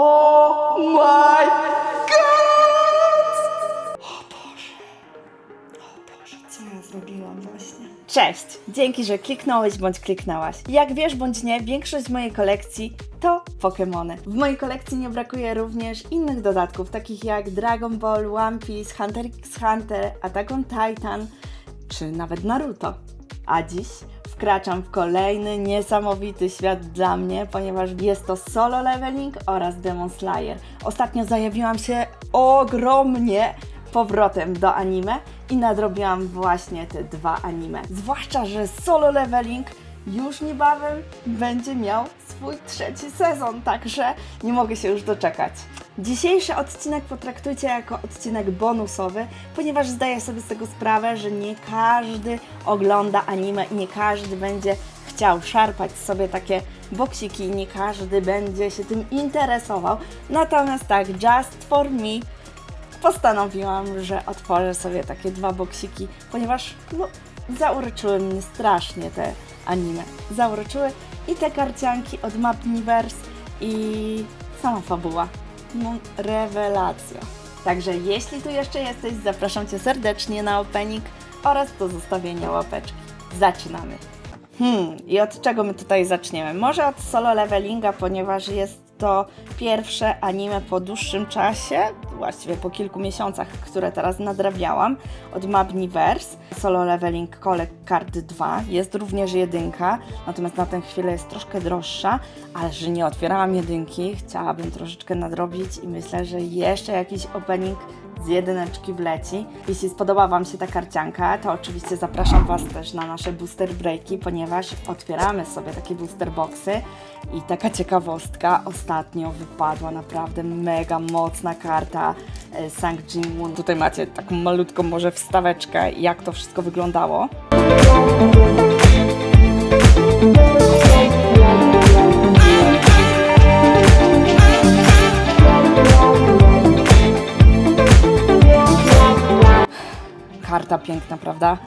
Oh my god! O Boże. O Boże, co ja zrobiłam właśnie? Cześć! Dzięki, że kliknąłeś bądź kliknęłaś. Jak wiesz bądź nie, większość mojej kolekcji to Pokémony. W mojej kolekcji nie brakuje również innych dodatków, takich jak Dragon Ball, One Piece, Hunter x Hunter, Attack on Titan, czy nawet Naruto. A dziś wkraczam w kolejny niesamowity świat dla mnie, ponieważ jest to solo leveling oraz Demon Slayer. Ostatnio zajawiłam się ogromnie powrotem do anime i nadrobiłam właśnie te dwa anime. Zwłaszcza, że solo leveling już niebawem będzie miał swój trzeci sezon, także nie mogę się już doczekać. Dzisiejszy odcinek potraktujcie jako odcinek bonusowy, ponieważ zdaję sobie z tego sprawę, że nie każdy ogląda anime i nie każdy będzie chciał szarpać sobie takie boksiki, nie każdy będzie się tym interesował. Natomiast tak, just for me postanowiłam, że otworzę sobie takie dwa boksiki, ponieważ no, zauroczyły mnie strasznie te anime. Zauroczyły i te karcianki od Mapniverse i sama fabuła. No, rewelacja. Także jeśli tu jeszcze jesteś, zapraszam Cię serdecznie na opening oraz do zostawienia łapeczki. Zaczynamy. Hmm, i od czego my tutaj zaczniemy? Może od solo levelinga, ponieważ jest to pierwsze anime po dłuższym czasie, właściwie po kilku miesiącach, które teraz nadrabiałam, od Mapniverse. Solo Leveling Collect Card 2 jest również jedynka, natomiast na tę chwilę jest troszkę droższa, ale że nie otwierałam jedynki, chciałabym troszeczkę nadrobić i myślę, że jeszcze jakiś opening z jedyneczki wleci. Jeśli spodoba Wam się ta karcianka, to oczywiście zapraszam Was też na nasze booster breaki, ponieważ otwieramy sobie takie booster boxy i taka ciekawostka, ostatnio wypadła naprawdę mega mocna karta e, Sang Jin-moon. Tutaj macie taką malutką może wstaweczkę, jak to wszystko wyglądało. Karta piękna, prawda?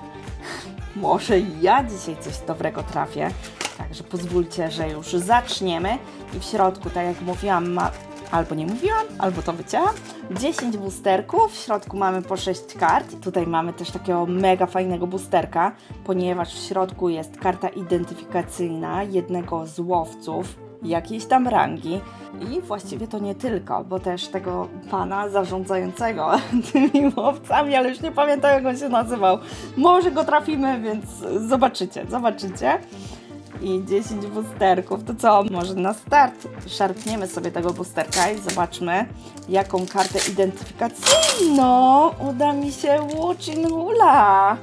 Może ja dzisiaj coś dobrego trafię. Także pozwólcie, że już zaczniemy. I w środku, tak jak mówiłam, ma... albo nie mówiłam, albo to wycięłam. 10 boosterków, w środku mamy po 6 kart. Tutaj mamy też takiego mega fajnego boosterka, ponieważ w środku jest karta identyfikacyjna jednego z łowców jakiejś tam rangi. I właściwie to nie tylko, bo też tego pana zarządzającego tymi łowcami, ale już nie pamiętam jak on się nazywał. Może go trafimy, więc zobaczycie, zobaczycie. I 10 boosterków, to co? Może na start szarpniemy sobie tego boosterka i zobaczmy, jaką kartę identyfikacyjną uda mi się Łucin Hula.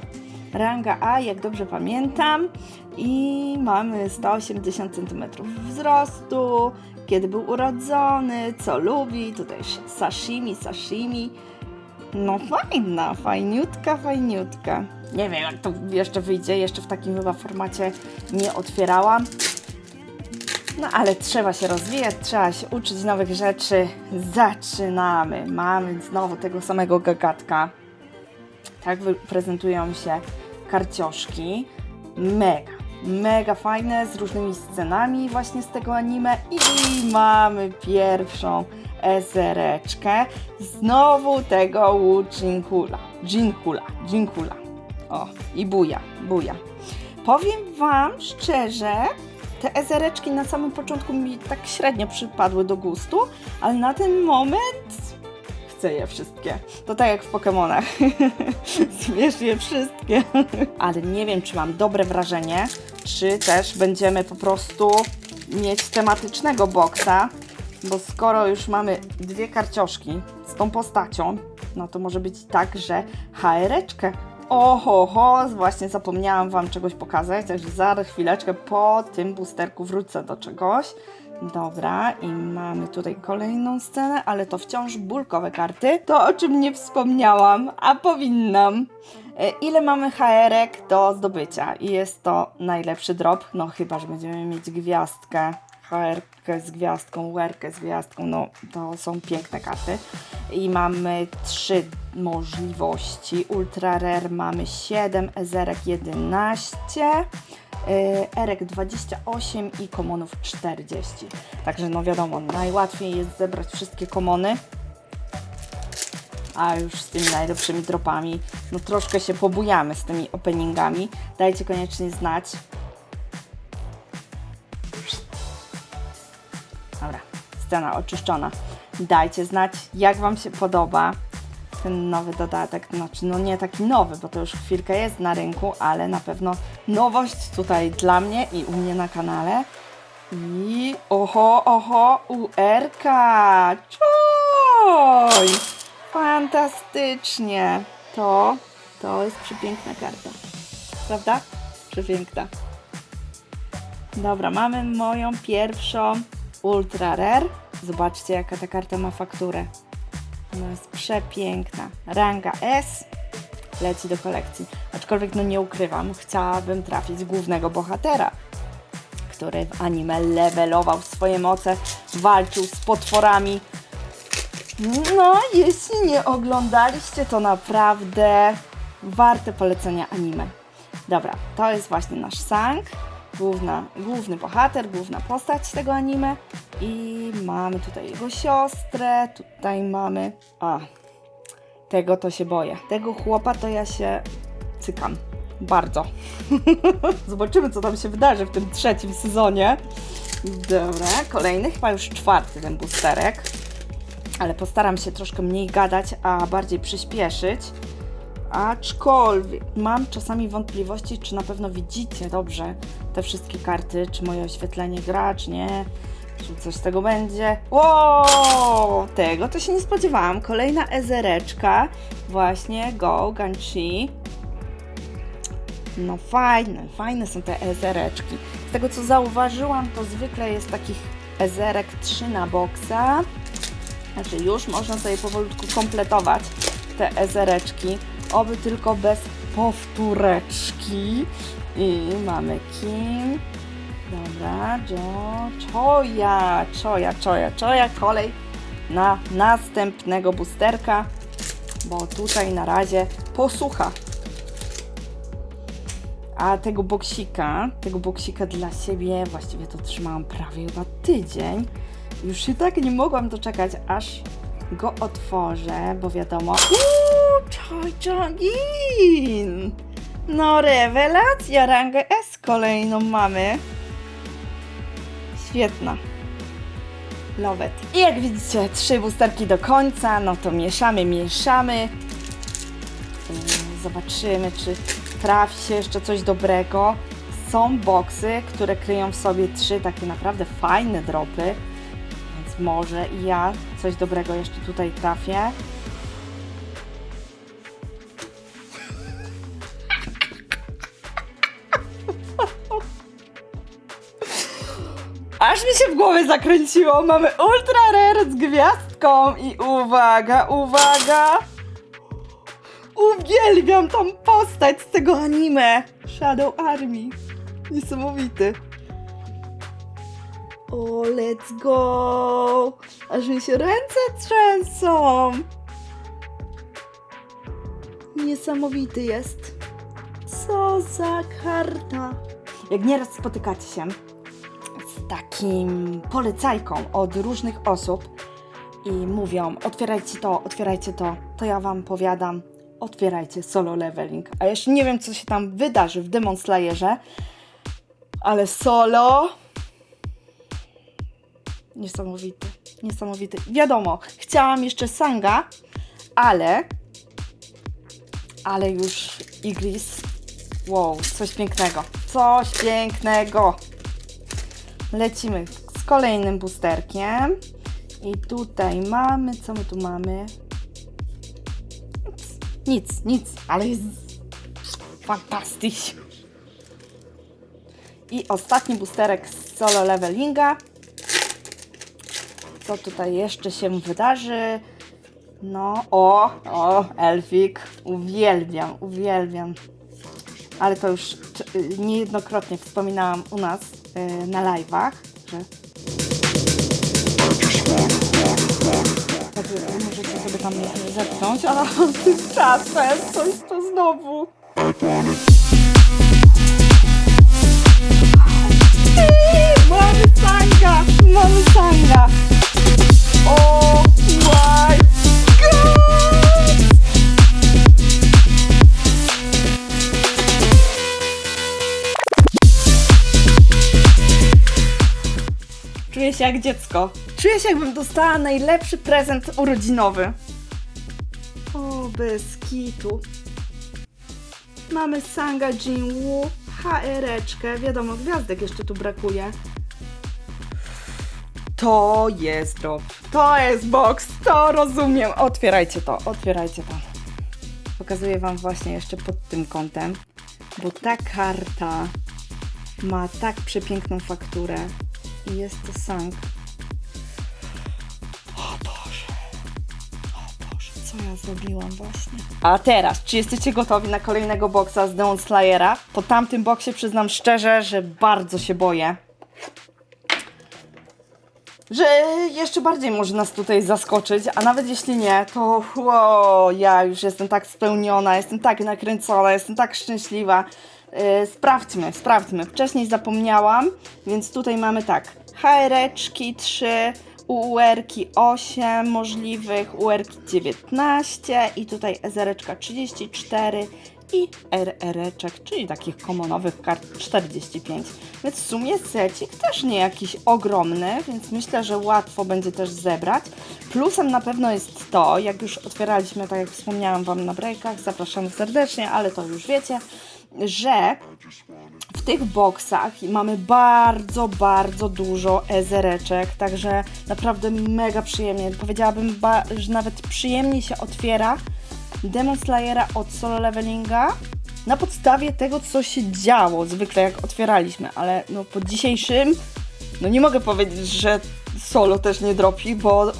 Ranga A, jak dobrze pamiętam. I mamy 180 cm wzrostu, kiedy był urodzony, co lubi, tutaj sashimi, sashimi. No fajna, fajniutka, fajniutka. Nie wiem, jak to jeszcze wyjdzie, jeszcze w takim chyba formacie nie otwierałam. No ale trzeba się rozwijać, trzeba się uczyć nowych rzeczy. Zaczynamy. Mamy znowu tego samego gagatka. Tak prezentują się karcioszki. Mega, mega fajne, z różnymi scenami właśnie z tego anime. I mamy pierwszą esereczkę. Znowu tego Wu Jinkula. Jinkula, Jinkula. O, i buja, buja. Powiem Wam szczerze, te ezereczki na samym początku mi tak średnio przypadły do gustu, ale na ten moment chcę je wszystkie. To tak jak w Pokemonach. Zbierz je wszystkie. Ale nie wiem, czy mam dobre wrażenie, czy też będziemy po prostu mieć tematycznego boksa, bo skoro już mamy dwie karcioszki z tą postacią, no to może być tak, że HR-eczkę. Oho, ho, właśnie zapomniałam Wam czegoś pokazać, także za chwileczkę po tym boosterku wrócę do czegoś. Dobra, i mamy tutaj kolejną scenę, ale to wciąż bólkowe karty. To o czym nie wspomniałam, a powinnam. E, Ile mamy HR-ek do zdobycia? I jest to najlepszy drop, no chyba, że będziemy mieć gwiazdkę. HR z gwiazdką, UR z gwiazdką, no to są piękne karty. I mamy trzy możliwości. Ultra Rare mamy 7, Ezerek 11. yy, Erek 28 i komonów 40. Także no wiadomo, najłatwiej jest zebrać wszystkie komony, a już z tymi najlepszymi dropami, no troszkę się pobujamy z tymi openingami. Dajcie koniecznie znać. Dobra, scena oczyszczona. Dajcie znać, jak Wam się podoba ten nowy dodatek. Znaczy, no nie taki nowy, bo to już chwilkę jest na rynku, ale na pewno nowość tutaj dla mnie i u mnie na kanale. I oho, oho, URK! Czoj! Fantastycznie! To, to jest przepiękna karta. Prawda? Przepiękna. Dobra, mamy moją pierwszą Ultra Rare. Zobaczcie, jaka ta karta ma fakturę. Ona jest przepiękna. Ranga S leci do kolekcji. Aczkolwiek, no nie ukrywam, chciałabym trafić głównego bohatera, który w anime levelował swoje moce, walczył z potworami. No, jeśli nie oglądaliście, to naprawdę warte polecenia anime. Dobra, to jest właśnie nasz Sang, główna, główny bohater, główna postać tego anime. I mamy tutaj jego siostrę, tutaj mamy... A, tego to się boję. Tego chłopa to ja się cykam. Bardzo. Zobaczymy, co tam się wydarzy w tym trzecim sezonie. Dobra, kolejny, chyba już czwarty ten boosterek. Ale postaram się troszkę mniej gadać, a bardziej przyspieszyć. Aczkolwiek mam czasami wątpliwości, czy na pewno widzicie dobrze te wszystkie karty, czy moje oświetlenie gra, czy nie, czy coś z tego będzie. Wow, tego to się nie spodziewałam. Kolejna ezereczka, właśnie Go Ganshi. No fajne, fajne są te ezereczki. Z tego co zauważyłam, to zwykle jest takich ezerek 3 na boksa. Znaczy już można sobie powolutku kompletować te ezereczki. Oby tylko bez powtóreczki. I mamy Kim. Dobra, Jo, Czoja, Czoja, Czoja, Czoja. Kolej na następnego boosterka, bo tutaj na razie posłucha. A tego boksika, tego boksika dla siebie, właściwie to trzymałam prawie chyba tydzień. Już się tak nie mogłam doczekać, aż go otworzę, bo wiadomo. Uuu, Choi Chongin! No, rewelacja, rangę S kolejną mamy. Świetna. Love it. I jak widzicie, trzy boosterki do końca, no to mieszamy, mieszamy. I Zobaczymy, czy trafi się jeszcze coś dobrego. Są boksy, które kryją w sobie trzy takie naprawdę fajne dropy, więc może ja coś dobrego jeszcze tutaj trafię. Się w głowie zakręciło. Mamy Ultra Rare z gwiazdką i uwaga, uwaga! Uwielbiam tą postać z tego anime. Shadow Army. Niesamowity. O, let's go! Aż mi się ręce trzęsą. Niesamowity jest. Co za karta. Jak nieraz spotykacie się takim polecajką od różnych osób i mówią: otwierajcie to, otwierajcie to, to ja wam powiadam, otwierajcie solo leveling. A jeszcze nie wiem, co się tam wydarzy w Demon Slayerze, ale solo. Niesamowity, niesamowity. Wiadomo, chciałam jeszcze Sanga, ale. Ale już Igris. Wow, coś pięknego. Coś pięknego. Lecimy z kolejnym boosterkiem. I tutaj mamy, co my tu mamy? Nic, nic, ale jest fantastycznie. I ostatni boosterek z solo levelinga. Co tutaj jeszcze się wydarzy? No, o, o, Elfik. Uwielbiam, uwielbiam. Ale to już c- niejednokrotnie wspominałam u nas y, na live'ach, że Także możecie sobie tam zepchnąć, a tymczasem coś to znowu. Się jak dziecko. Czuję się jakbym dostała najlepszy prezent urodzinowy. O, bez kitu. Mamy Sanga Jinwoo, HR-eczkę. Wiadomo, gwiazdek jeszcze tu brakuje. To jest drop. To jest box. To rozumiem. Otwierajcie to, otwierajcie to. Pokazuję Wam właśnie jeszcze pod tym kątem, bo ta karta ma tak przepiękną fakturę i jest to Sang. O Boże. O Boże, co ja zrobiłam właśnie. A teraz, czy jesteście gotowi na kolejnego boksa z Demon Slayera? Po tamtym boksie przyznam szczerze, że bardzo się boję. Że jeszcze bardziej może nas tutaj zaskoczyć, a nawet jeśli nie, to wow, ja już jestem tak spełniona, jestem tak nakręcona, jestem tak szczęśliwa. Yy, sprawdźmy, sprawdźmy. Wcześniej zapomniałam, więc tutaj mamy tak. HR-eczki 3, UR-ki 8 możliwych, UR-ki 19 i tutaj SR-eczka 34 i RR-eczek, czyli takich komonowych kart 45. Więc w sumie secik też nie jakiś ogromny, więc myślę, że łatwo będzie też zebrać. Plusem na pewno jest to, jak już otwieraliśmy, tak jak wspomniałam Wam na breakach, zapraszamy serdecznie, ale to już wiecie, że w tych boksach mamy bardzo, bardzo dużo ezereczek, także naprawdę mega przyjemnie. Powiedziałabym, że nawet przyjemniej się otwiera Demon Slayera od solo levelinga na podstawie tego, co się działo zwykle jak otwieraliśmy, ale no po dzisiejszym no nie mogę powiedzieć, że solo też nie dropi, bo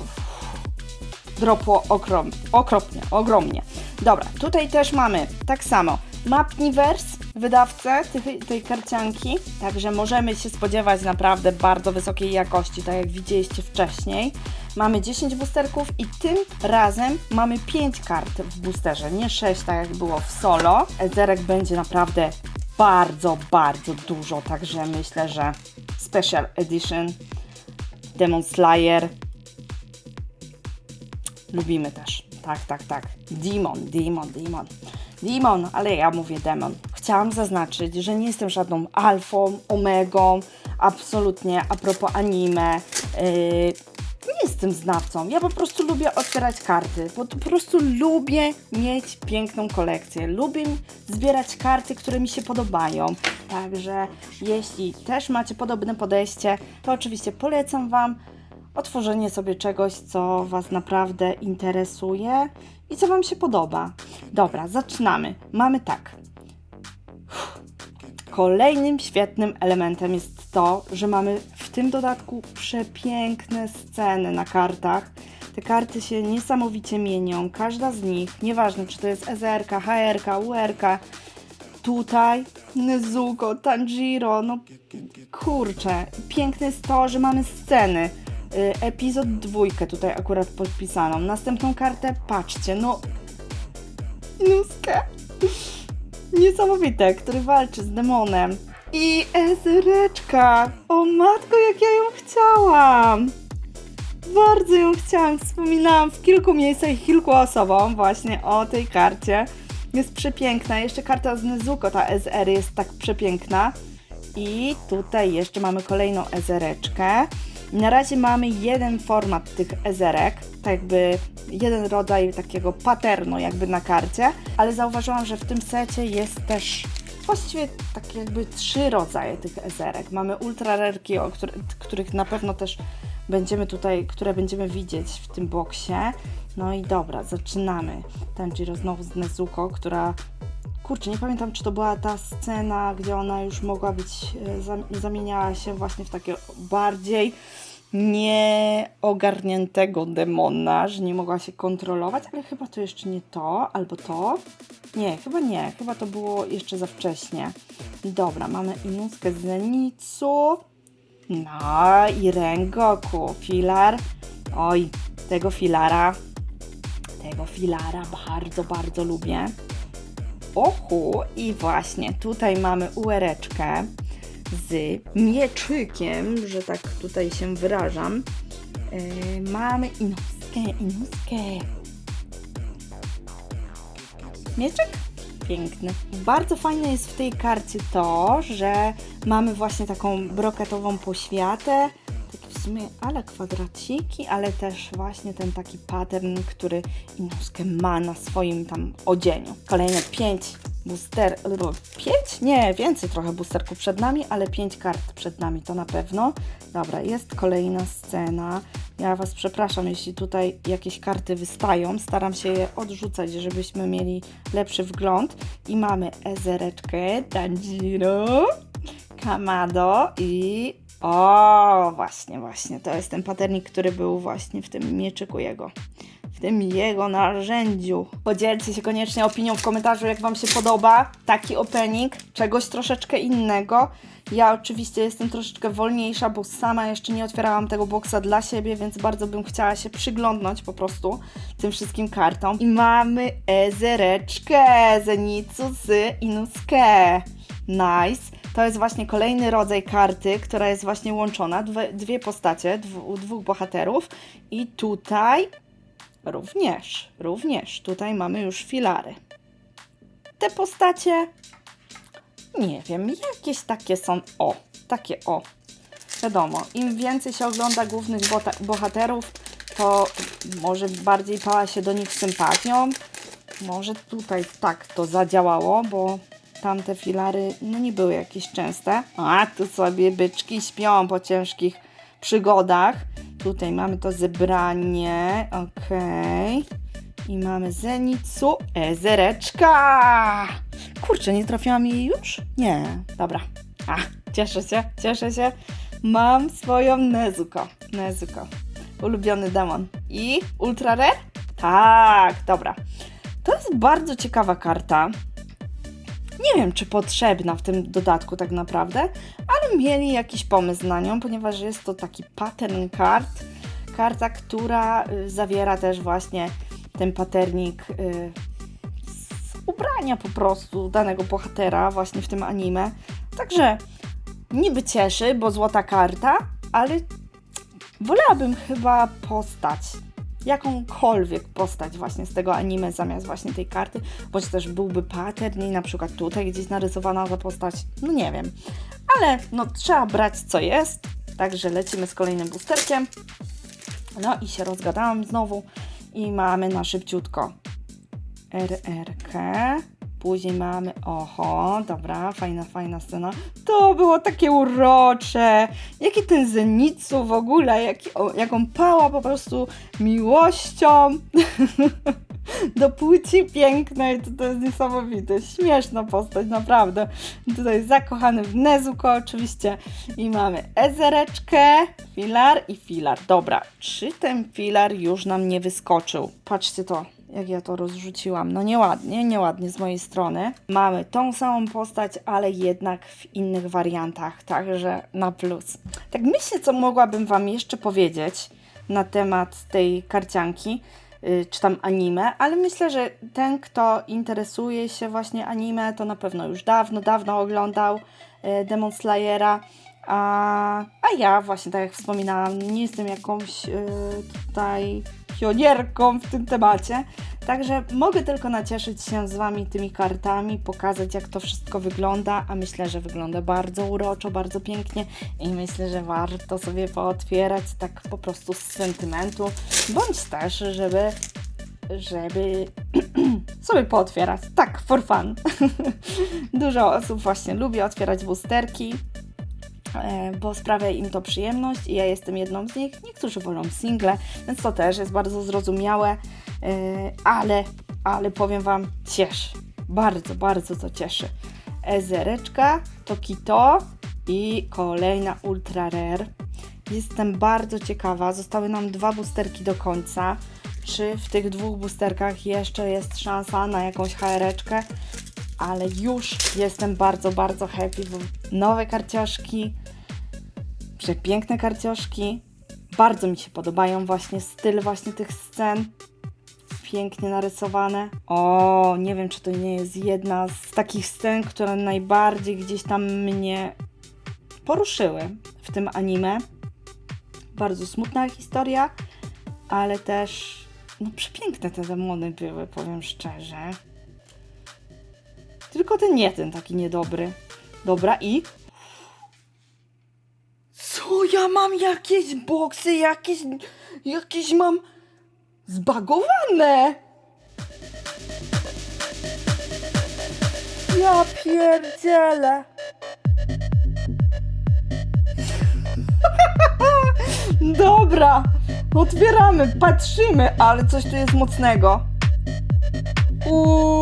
dropło okrom, okropnie, ogromnie. Dobra, tutaj też mamy tak samo Mapniverse, wydawcę tej, tej karcianki, także możemy się spodziewać naprawdę bardzo wysokiej jakości, tak jak widzieliście wcześniej. Mamy 10 boosterków i tym razem mamy 5 kart w boosterze, nie 6 tak jak było w solo. Zerek będzie naprawdę bardzo, bardzo dużo, także myślę, że Special Edition Demon Slayer lubimy też. Tak, tak, tak. Demon, demon, demon. Demon, ale ja mówię demon. Chciałam zaznaczyć, że nie jestem żadną alfą, omegą, absolutnie a propos anime. Yy, nie jestem znawcą. Ja po prostu lubię otwierać karty, bo po prostu lubię mieć piękną kolekcję. Lubię zbierać karty, które mi się podobają. Także jeśli też macie podobne podejście, to oczywiście polecam Wam otworzenie sobie czegoś, co Was naprawdę interesuje i co Wam się podoba. Dobra, zaczynamy. Mamy tak. Kolejnym świetnym elementem jest to, że mamy w tym dodatku przepiękne sceny na kartach. Te karty się niesamowicie mienią. Każda z nich, nieważne czy to jest SR, HR, UR, tutaj Nezuko, Tanjiro, no kurczę. Piękne jest to, że mamy sceny. Y, epizod dwójkę tutaj akurat podpisaną. Następną kartę, patrzcie, no Nuskę. Niesamowite, który walczy z demonem. I Ezereczka. O matko, jak ja ją chciałam. Bardzo ją chciałam. Wspominałam w kilku miejscach i kilku osobom właśnie o tej karcie. Jest przepiękna. Jeszcze karta z Nezuko, ta SR jest tak przepiękna. I tutaj jeszcze mamy kolejną ezereczkę. Na razie mamy jeden format tych ezerek, tak jakby jeden rodzaj takiego paternu jakby na karcie, ale zauważyłam, że w tym secie jest też właściwie tak jakby trzy rodzaje tych ezerek. Mamy ultra rarki, o których, których na pewno też będziemy tutaj, które będziemy widzieć w tym boksie. No i dobra, zaczynamy. Tanjiro znowu z Nezuko, która kurczę, nie pamiętam, czy to była ta scena, gdzie ona już mogła być, e, zam- zamieniała się właśnie w takie bardziej nieogarniętego demona, że nie mogła się kontrolować, ale chyba to jeszcze nie to, albo to. Nie, chyba nie, chyba to było jeszcze za wcześnie. Dobra, mamy Inuskę z Zenitsu. No i Rengoku, filar. Oj, tego filara, tego filara bardzo, bardzo lubię. Ohu, i właśnie tutaj mamy uereczkę z mieczykiem, że tak tutaj się wyrażam. Yy, mamy inuskę, inuskę. Mieczek? Piękny. Bardzo fajne jest w tej karcie to, że mamy właśnie taką brokatową poświatę, ale kwadraciki, ale też właśnie ten taki pattern, który Inosuke ma na swoim tam odzieniu. Kolejne pięć booster... albo Pięć? Nie, więcej trochę boosterków przed nami, ale pięć kart przed nami to na pewno. Dobra, jest kolejna scena. Ja Was przepraszam, jeśli tutaj jakieś karty wystają. Staram się je odrzucać, żebyśmy mieli lepszy wgląd. I mamy Ezereczkę, Tanjiro, Kamado i... O, właśnie, właśnie. To jest ten paternik, który był właśnie w tym mieczyku jego. W tym jego narzędziu. Podzielcie się koniecznie opinią w komentarzu, jak Wam się podoba taki opening, czegoś troszeczkę innego. Ja oczywiście jestem troszeczkę wolniejsza, bo sama jeszcze nie otwierałam tego boksa dla siebie, więc bardzo bym chciała się przyglądnąć po prostu tym wszystkim kartom. I mamy Ezereczkę Zenitsu z Inusuke. Nice. To jest właśnie kolejny rodzaj karty, która jest właśnie łączona. Dwie, dwie postacie, dwu, dwóch bohaterów. I tutaj również, również tutaj mamy już filary. Te postacie, nie wiem, jakieś takie są, o, takie o. Wiadomo, im więcej się ogląda głównych bohaterów, to może bardziej pała się do nich sympatią. Może tutaj tak to zadziałało, bo tamte filary no nie były jakieś częste. A tu sobie byczki śpią po ciężkich przygodach. Tutaj mamy to zebranie, okej. I mamy Zenitsu Ezereczka. Kurczę, nie trafiłam jej już? Nie, dobra. A, cieszę się, cieszę się. Mam swoją Nezuko. Nezuko. Ulubiony demon. I Ultra Rare? Tak, dobra. To jest bardzo ciekawa karta. Nie wiem, czy potrzebna w tym dodatku tak naprawdę, ale mieli jakiś pomysł na nią, ponieważ jest to taki pattern kart. Karta, która y, zawiera też właśnie ten paternik y, z ubrania po prostu danego bohatera właśnie w tym anime. Także niby cieszy, bo złota karta, ale wolałabym chyba postać. Jakąkolwiek postać właśnie z tego anime zamiast właśnie tej karty, bądź też byłby pattern i na przykład tutaj gdzieś narysowana ta postać, no nie wiem. Ale no trzeba brać co jest, także lecimy z kolejnym boosterkiem. No i się rozgadałam znowu i mamy na szybciutko RRK. Później mamy, oho, dobra, fajna, fajna scena. To było takie urocze. Jaki ten Zenitsu w ogóle, jaki, o, jaką pała po prostu miłością do płci pięknej. To, to jest niesamowite. Śmieszna postać, naprawdę. Tutaj zakochany w Nezuko oczywiście. I mamy Ezereczkę, filar i filar. Dobra, czy ten filar już nam nie wyskoczył? Patrzcie to jak ja to rozrzuciłam. No nieładnie, nieładnie z mojej strony. Mamy tą samą postać, ale jednak w innych wariantach, także na plus. Tak myślę, co mogłabym Wam jeszcze powiedzieć na temat tej karcianki, yy, czy tam anime, ale myślę, że ten, kto interesuje się właśnie anime, to na pewno już dawno, dawno oglądał yy, Demon Slayera. A, a ja właśnie, tak jak wspominałam, nie jestem jakąś yy, tutaj pionierką w tym temacie. Także mogę tylko nacieszyć się z Wami tymi kartami, pokazać jak to wszystko wygląda, a myślę, że wygląda bardzo uroczo, bardzo pięknie i myślę, że warto sobie pootwierać tak po prostu z sentymentu, bądź też, żeby żeby sobie pootwierać, tak, for fun. Dużo osób właśnie lubi otwierać boosterki, e, bo sprawia im to przyjemność i ja jestem jedną z nich. Niektórzy wolą single, więc to też jest bardzo zrozumiałe, e, ale, ale powiem Wam, cieszy. Bardzo, bardzo to cieszy. Ezereczka, Tokito i kolejna Ultra Rare. Jestem bardzo ciekawa. Zostały nam dwa boosterki do końca. Czy w tych dwóch boosterkach jeszcze jest szansa na jakąś HR-eczkę? Ale już jestem bardzo, bardzo happy, bo nowe karcioszki, przepiękne karcioszki. Bardzo mi się podobają właśnie styl właśnie tych scen. Pięknie narysowane. O, nie wiem, czy to nie jest jedna z takich scen, które najbardziej gdzieś tam mnie poruszyły w tym anime. Bardzo smutna historia, ale też no przepiękne te demony były, powiem szczerze. Tylko ten jeden taki niedobry. Dobra i... Co ja mam jakieś boksy, jakieś, jakieś mam zbagowane. Ja pierdzielę. Dobra, otwieramy, patrzymy, ale coś tu jest mocnego. Uuu,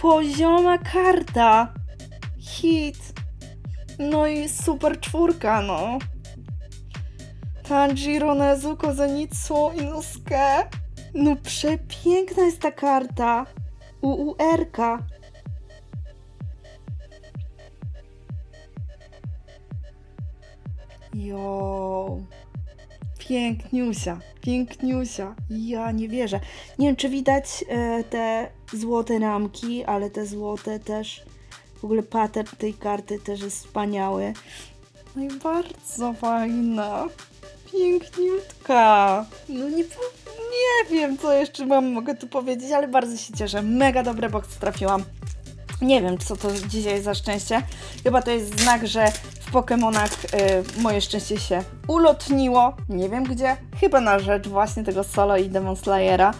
Pozioma karta. Hit. No i super czwórka, no. Tanjiro Nezuko Zenitsu Inosuke. No przepiękna jest ta karta. UUR-ka. Jo. Piękniusia, piękniusia. Ja nie wierzę. Nie wiem, czy widać e, te złote ramki, ale te złote też. W ogóle pattern tej karty też jest wspaniały. No i bardzo fajna. Piękniutka. No nie, nie wiem, co jeszcze mam, mogę tu powiedzieć, ale bardzo się cieszę. Mega dobre box trafiłam. Nie wiem, co to dzisiaj za szczęście. Chyba to jest znak, że w Pokemonach y, moje szczęście się ulotniło. Nie wiem gdzie. Chyba na rzecz właśnie tego Solo i Demon Slayera.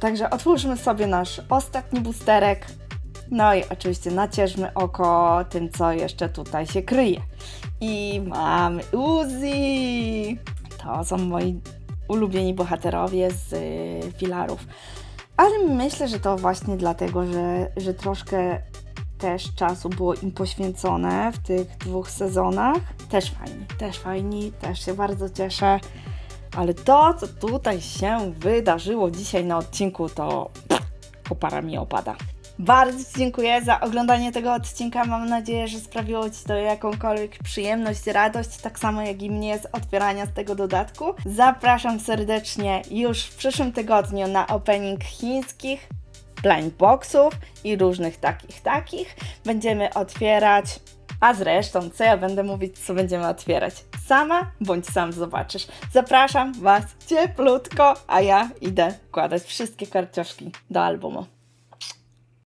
Także otwórzmy sobie nasz ostatni boosterek. No i oczywiście nacierzmy oko tym, co jeszcze tutaj się kryje. I mamy Uzi! To są moi ulubieni bohaterowie z y, filarów. Ale myślę, że to właśnie dlatego, że, że troszkę też czasu było im poświęcone w tych dwóch sezonach. Też fajni, też fajni, też się bardzo cieszę. Ale to, co tutaj się wydarzyło dzisiaj na odcinku, to kopara mi opada. Bardzo dziękuję za oglądanie tego odcinka. Mam nadzieję, że sprawiło Ci to jakąkolwiek przyjemność, radość, tak samo jak i mnie z otwierania z tego dodatku. Zapraszam serdecznie już w przyszłym tygodniu na opening chińskich blind boxów i różnych takich, takich. Będziemy otwierać. A zresztą, co ja będę mówić, co będziemy otwierać? Sama bądź sam zobaczysz. Zapraszam Was cieplutko, a ja idę wkładać wszystkie karcioszki do albumu.